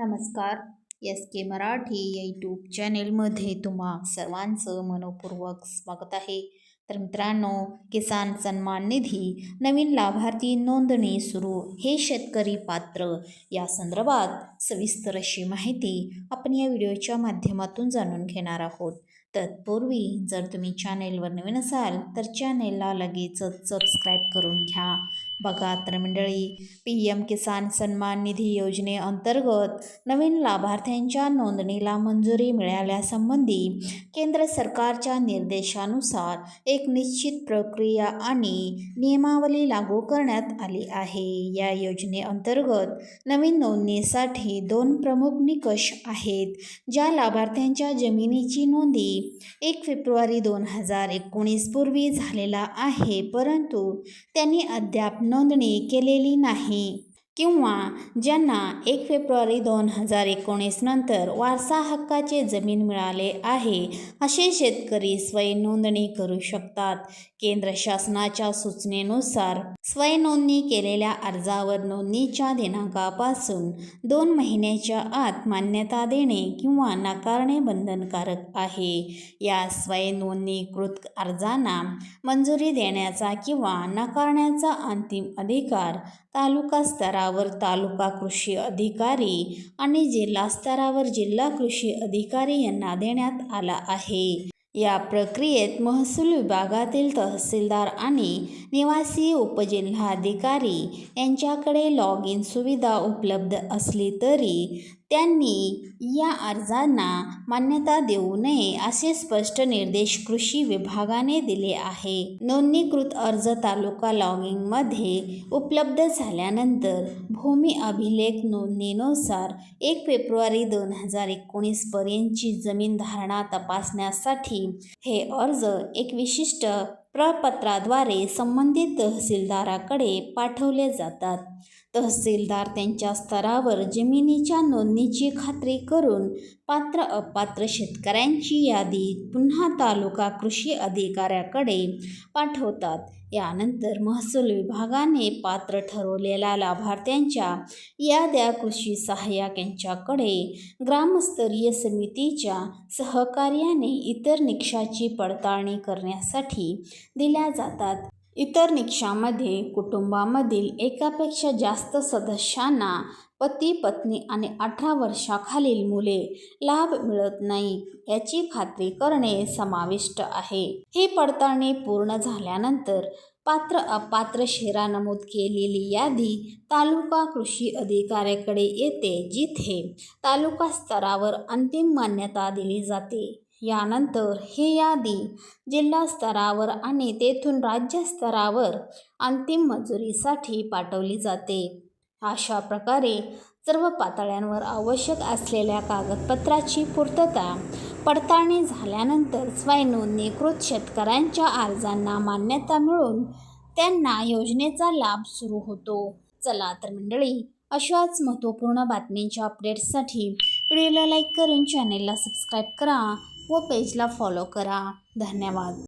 नमस्कार. एस के मराठी या यूट्यूब चॅनेलमध्ये तुम्हा सर्वांचं मनपूर्वक स्वागत आहे. तर मित्रांनो किसान सन्मान निधी नवीन लाभार्थी नोंदणी सुरू हे शेतकरी पात्र. या संदर्भात सविस्तर अशी माहिती आपण या व्हिडिओच्या माध्यमातून जाणून घेणार आहोत. तत्पूर्वी जर तुम्ही चॅनेलवर नवीन असाल तर चॅनेलला लगेचच सबस्क्राईब करून घ्या. बघा तर मंडळी पी एम किसान सन्मान निधी योजनेअंतर्गत नवीन लाभार्थ्यांच्या नोंदणीला मंजुरी मिळाल्यासंबंधी केंद्र सरकारच्या निर्देशानुसार एक निश्चित प्रक्रिया आणि नियमावली लागू करण्यात आली आहे. या योजनेअंतर्गत नवीन नोंदणीसाठी दोन प्रमुख निकष आहेत ज्या लाभार्थ्यांच्या जमिनीची नोंदी एक फेब्रुवारी दोन हजार एकोणीसपूर्वी झालेला आहे परंतु त्यांनी अद्याप नोंदणी केलेली नाही. किंवा ज्यांना एक फेब्रुवारी दोन हजार एकोणीस नंतर वारसा हक्काचे जमीन मिळाले आहे असे शेतकरी स्वयंनोंदणी करू शकतात. केंद्र शासनाच्या सूचनेनुसार स्वयंनोंदणी केलेल्या अर्जावर नोंदणीच्या दिनांकापासून दोन महिन्याच्या आत मान्यता देणे किंवा नाकारणे बंधनकारक आहे. या स्वयंनोंदणीकृत अर्जांना मंजुरी देण्याचा किंवा नाकारण्याचा अंतिम अधिकार तालुका स्तरावर तालुका कृषी अधिकारी आणि जिल्हा स्तरावर जिल्हा कृषी अधिकारी यांना देण्यात आला आहे. या प्रक्रियेत महसूल विभागातील तहसीलदार आणि निवासी उपजिल्हाधिकारी यांच्याकडे लॉग इन सुविधा उपलब्ध असली तरी त्यांनी या अर्जांना मान्यता देऊ नये असे स्पष्ट निर्देश कृषी विभागाने दिले आहे. नोंदणीकृत अर्ज तालुका लॉगिंगमध्ये उपलब्ध झाल्यानंतर भूमी अभिलेख नोंदणीनुसार एक फेब्रुवारी दोन हजार एकोणीसपर्यंतची जमीन धारणा तपासण्यासाठी हे अर्ज एक विशिष्ट प्रपत्राद्वारे संबंधित तहसीलदाराकडे पाठवले जातात. तहसीलदार त्यांच्या स्तरावर जमिनीच्या नोंदणीची खात्री करून पात्र अपात्र शेतकऱ्यांची यादी पुन्हा तालुका कृषी अधिकाऱ्याकडे पाठवतात. यानंतर महसूल विभागाने पात्र ठरवलेल्या लाभार्थ्यांच्या याद्या कृषी सहाय्यक यांच्याकडे ग्रामस्तरीय समितीच्या सहकार्याने इतर निकषाची पडताळणी करण्यासाठी दिल्या जातात. इतर निकषामध्ये कुटुंबामधील एकापेक्षा जास्त सदस्यांना पती पत्नी आणि अठरा वर्षाखालील मुले लाभ मिळत नाही याची खात्री करणे समाविष्ट आहे. ही पडताळणी पूर्ण झाल्यानंतर पात्र अपात्र शेरा नमूद केलेली यादी तालुका कृषी अधिकाऱ्याकडे येते जिथे तालुका स्तरावर अंतिम मान्यता दिली जाते. यानंतर ही यादी जिल्हा स्तरावर आणि तेथून राज्यस्तरावर अंतिम मंजुरीसाठी पाठवली जाते. अशा प्रकारे सर्व पातळ्यांवर आवश्यक असलेल्या कागदपत्राची पूर्तता पडताळणी झाल्यानंतर स्वयंनोंदणीकृत शेतकऱ्यांच्या अर्जांना मान्यता मिळून त्यांना योजनेचा लाभ सुरू होतो. चला तर मंडळी अशाच महत्त्वपूर्ण बातमींच्या अपडेट्ससाठी व्हिडिओला लाईक करून चॅनेलला सबस्क्राईब करा. व पेजला फॉलो करा. धन्यवाद.